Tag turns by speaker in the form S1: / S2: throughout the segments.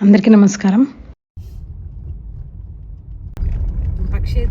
S1: అందరికీ నమస్కారం.
S2: పక్షి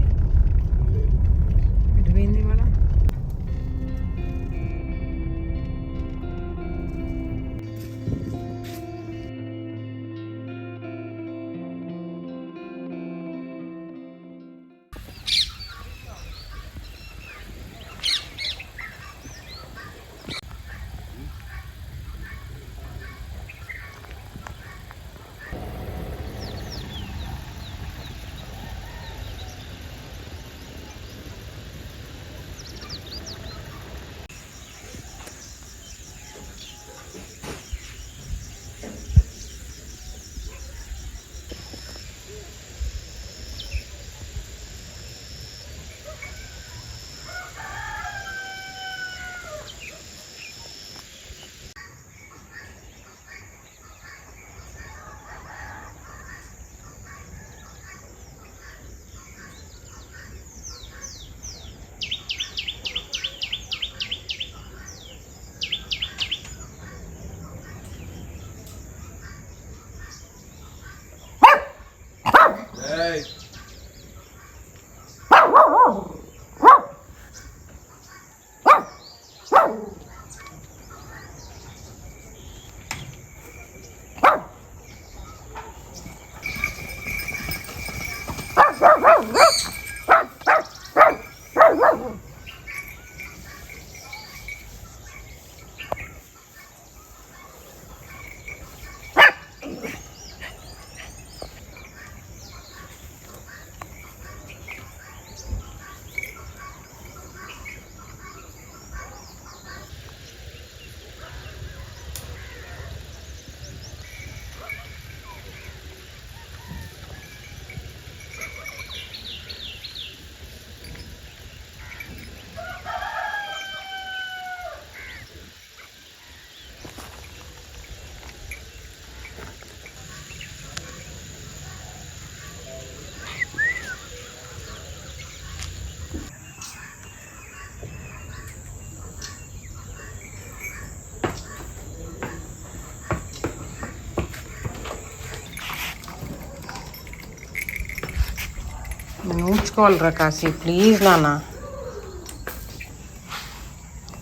S2: ఉంచుకోవాలిరా కాశీ ప్లీజ్ నాన్న.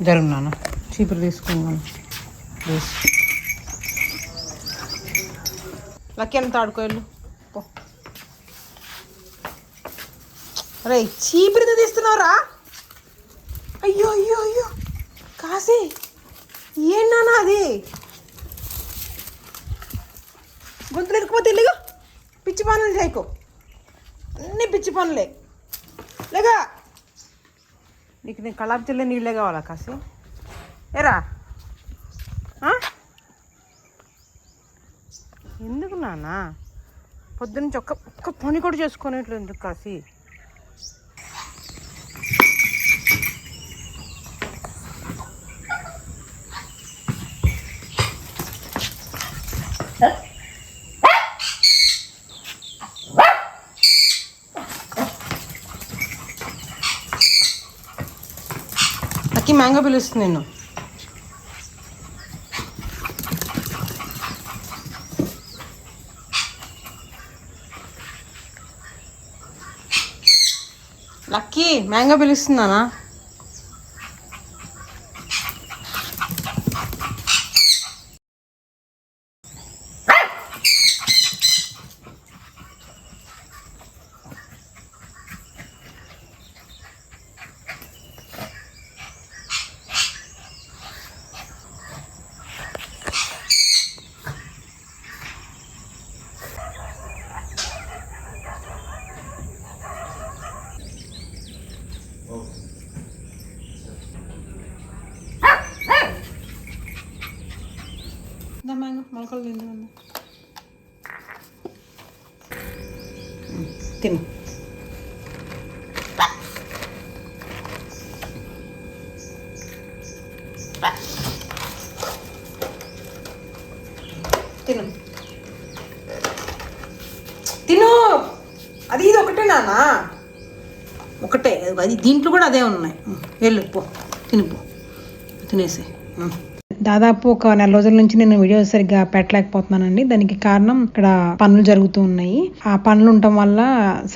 S2: జరుగు నాన్న చీపురు తీసుకున్నాను ప్లీజ్. లక్కీ ఎంత ఆడుకోవాలి రే అరే చీపురు తీస్తున్నావురా? అయ్యో అయ్యో అయ్యో. కాశీ ఏం నాన్న అది? గొంతులు ఎరుకుపోతే ఇల్లుగా. పిచ్చి పనులు చేయకు. అన్ని పిచ్చి పనులే. లేగా నీకు నేను కళాపు చెల్లె నీళ్ళే కావాలా కాసి ఏరా? ఆ? ఎందుకు నాన్న? పొద్దున్న ఒక్క ఒక్క పని కూడా చేసుకునేట్లు ఎందుకు కాసి మ్యాంగో పిలుస్తుంది నేను లక్కీ మ్యాంగో పిలుస్తుందానా దా మ్యాంగో మొలకలు తిందు తిను. తిను. తిను. అది ఇది ఒకటే నానా ఒకటే. అది దీంట్లో కూడా అదే ఉన్నాయి. వెళ్ళు పో. తిని తినేసే దాదాపు ఒక నెల రోజుల నుంచి నేను వీడియోస్ సరిగ్గా పెట్టలేకపోతున్నానండి. దానికి కారణం ఇక్కడ పనులు జరుగుతూ ఉన్నాయి. ఆ పనులు ఉండటం వల్ల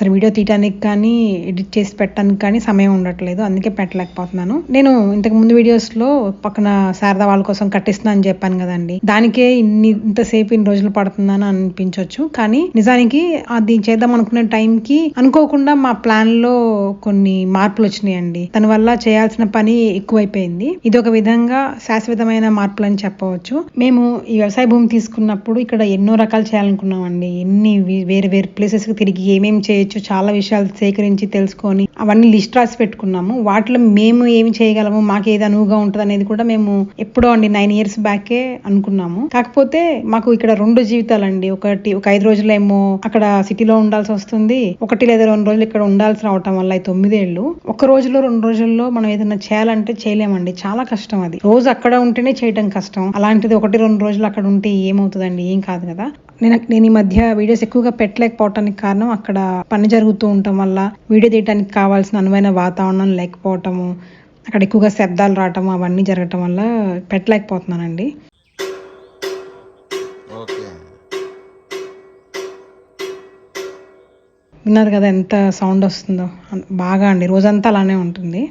S2: సరే వీడియో తీయడానికి కానీ ఎడిట్ చేసి పెట్టడానికి కానీ సమయం ఉండట్లేదు. అందుకే పెట్టలేకపోతున్నాను. నేను ఇంతకు ముందు వీడియోస్లో పక్కన శారదా వాళ్ళ కోసం కట్టిస్తున్నా అని చెప్పాను కదండి. దానికే ఇన్ని ఇంతసేపు ఇన్ని రోజులు పడుతుందని అనిపించవచ్చు కానీ నిజానికి అది చేద్దాం అనుకునే టైంకి అనుకోకుండా మా ప్లాన్లో కొన్ని మార్పులు వచ్చినాయండి. దానివల్ల చేయాల్సిన పని ఎక్కువైపోయింది. ఇది ఒక విధంగా శాశ్వతమైన మార్పులు అని చెప్పవచ్చు. మేము ఈ వ్యవసాయ భూమి తీసుకున్నప్పుడు ఇక్కడ ఎన్నో రకాలు చేయాలనుకున్నామండి. ఎన్ని వేరే వేరు వేరు ప్లేసెస్కి తిరిగి ఏమేమి చేయొచ్చు చాలా విషయాలు సేకరించి తెలుసుకొని అవన్నీ లిస్ట్ రాసి పెట్టుకున్నాము. వాటిలో మేము ఏమి చేయగలము మాకు ఏది అనువుగా ఉంటుంది అనేది కూడా మేము ఎప్పుడో అండి నైన్ ఇయర్స్ బ్యాకే అనుకున్నాము. కాకపోతే మాకు ఇక్కడ రెండు జీవితాలు అండి ఒకటి ఒక ఐదు రోజులేమో అక్కడ సిటీలో ఉండాల్సి వస్తుంది. ఒకటి లేదా రెండు రోజులు ఇక్కడ ఉండాల్సి రావటం వల్ల తొమ్మిదేళ్ళు. ఒక రోజులో రెండు రోజుల్లో మనం ఏదైనా చేయాలంటే చేయలేమండి. చాలా కష్టం అది. రోజు అక్కడ ఉంటేనే చేయటం కష్టం. అలాంటిది ఒకటి రెండు రోజులు అక్కడ ఉంటే ఏమవుతుందండి? ఏం కాదు కదా. నేను నేను ఈ మధ్య వీడియోస్ ఎక్కువగా పెట్టలేకపోవటానికి కారణం అక్కడ పని జరుగుతూ ఉండటం వల్ల వీడియో తీయడానికి కావాల్సిన అనువైన వాతావరణం లేకపోవటము అక్కడ ఎక్కువగా శబ్దాలు రావటం అవన్నీ జరగటం వల్ల పెట్టలేకపోతున్నానండి.
S3: ఓకే.
S2: విన్నారు కదా ఎంత సౌండ్ వస్తుందో. బాగా అండి. రోజంతా అలానే ఉంటుంది.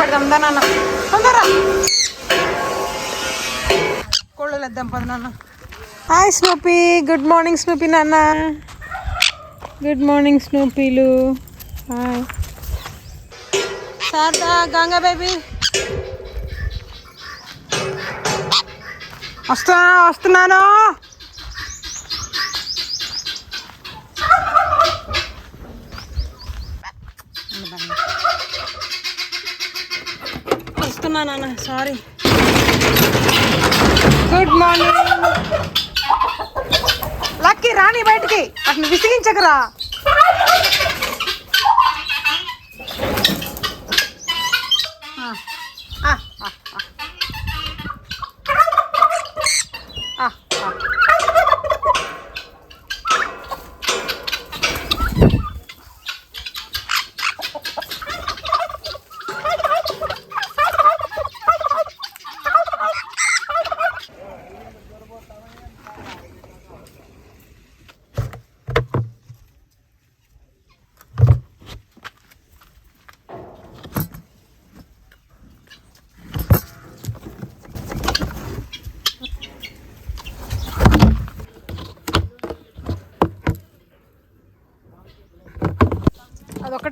S4: పెడదాం దా నాన్న. తొందర కోళ్ళు వేద్దాం పద నాన్న. Hi Snoopy. Good morning Snoopy నాన్న. గుడ్ మార్నింగ్ స్నూపీలు. హాయ్. శారదా గంగా బేబీ. వస్తున్నా వస్తున్నాను. అమ్మా నాన్న సారీ గుడ్ మార్నింగ్ లక్కీ రాని బయటికి. అట్లా విసిగించకరా ఆ, ఆ, ఆ, ఆ, ఆ.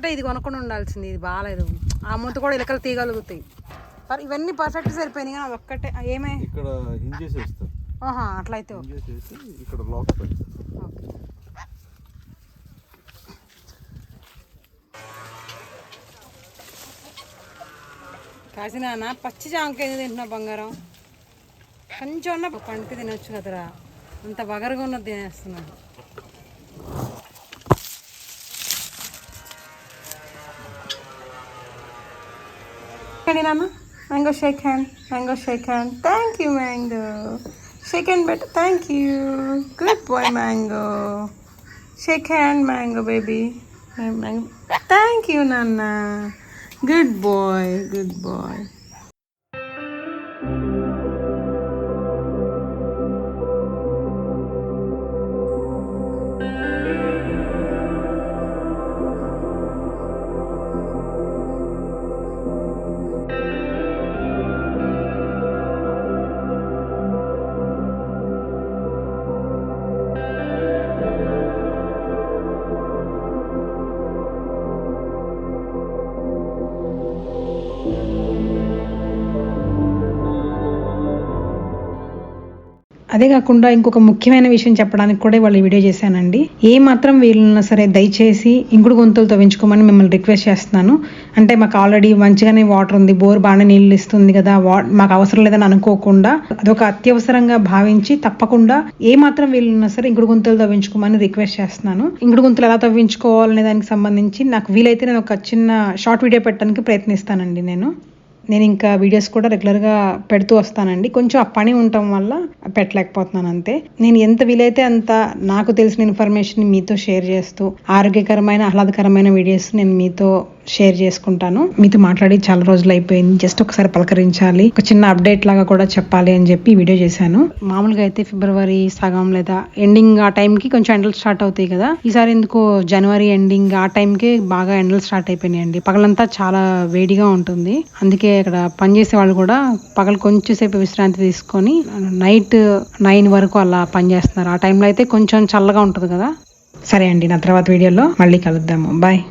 S4: అదొక్కటే ఇది కొనుక్కొని ఉండాల్సింది ఇది బాగాలేదు ఆ ముందు కూడా ఇలకలు తీయగలుగుతాయి. ఇవన్నీ పర్ఫెక్ట్ సరిపోయినాయి కానీ అదొక్కటే ఆ, ఏమే?
S3: ఇక్కడ హింజెస్ వేస్తారు.
S4: ఆహా అట్లయితే
S3: ఇక్కడ లాక్
S4: కాసినానా పచ్చి జామకాయ ఎందుకు తింటున్నావు బంగారం? కొంచెం పండుగ తినొచ్చు కదరా. అంత బగరగా ఉన్నది తినేస్తున్నాడు Ready, Mama? Mango, shake hand. Mango, shake hand. Thank you, Mango. Shake hand, but thank you. Good boy, Mango. Shake hand, Mango, baby. Mango. Thank you, Nana. Good boy. Good boy.
S2: అదే కాకుండా ఇంకొక ముఖ్యమైన విషయం చెప్పడానికి కూడా వాళ్ళు video చేశానండి. ఏ మాత్రం వీలున్నా సరే దయచేసి ఇంకుడు గొంతులు తవ్వించుకోమని మిమ్మల్ని రిక్వెస్ట్ చేస్తున్నాను. అంటే మాకు ఆల్రెడీ మంచిగానే వాటర్ ఉంది బోర్ బాగానే నీళ్ళు ఇస్తుంది కదా వా మాకు అవసరం లేదని అనుకోకుండా అదొక అత్యవసరంగా భావించి తప్పకుండా ఏ మాత్రం వీలున్నా సరే ఇంకుడు గుంతలు తవ్వించుకోమని రిక్వెస్ట్ చేస్తున్నాను. ఇంకుడు గుంతలు ఎలా తవ్వించుకోవాలనే దానికి సంబంధించి నాకు వీలైతే నేను ఒక చిన్న షార్ట్ వీడియో పెట్టడానికి ప్రయత్నిస్తానండి నేను. నేను ఇంకా వీడియోస్ కూడా రెగ్యులర్గా పెడుతూ వస్తానండి. కొంచెం ఆ పని ఉండటం వల్ల పెట్టలేకపోతున్నాను అంతే. నేను ఎంత వీలైతే అంత నాకు తెలిసిన ఇన్ఫర్మేషన్ మీతో షేర్ చేస్తూ ఆరోగ్యకరమైన ఆహ్లాదకరమైన వీడియోస్ నేను మీతో షేర్ చేసుకుంటాను. మీతో మాట్లాడి చాలా రోజులు అయిపోయింది. జస్ట్ ఒకసారి పలకరించాలి. ఒక చిన్న అప్డేట్ లాగా కూడా చెప్పాలి అని చెప్పి వీడియో చేశాను. మామూలుగా అయితే ఫిబ్రవరి సగం లేదా ఎండింగ్ ఆ టైంకి కొంచెం ఎండలు స్టార్ట్ అవుతాయి కదా. ఈసారి ఎందుకో జనవరి ఎండింగ్ ఆ టైంకి బాగా ఎండలు స్టార్ట్ అయిపోయినాయండి. పగలంతా చాలా వేడిగా ఉంటుంది. అందుకే ఇక్కడ పనిచేసే వాళ్ళు కూడా పగలు కొంచెం సేపు విశ్రాంతి తీసుకొని నైట్ నైన్ వరకు అలా పనిచేస్తున్నారు. ఆ టైంలో అయితే కొంచెం చల్లగా ఉంటుంది కదా. సరే అండి నా తర్వాత వీడియోలో మళ్ళీ కలుద్దాము. బాయ్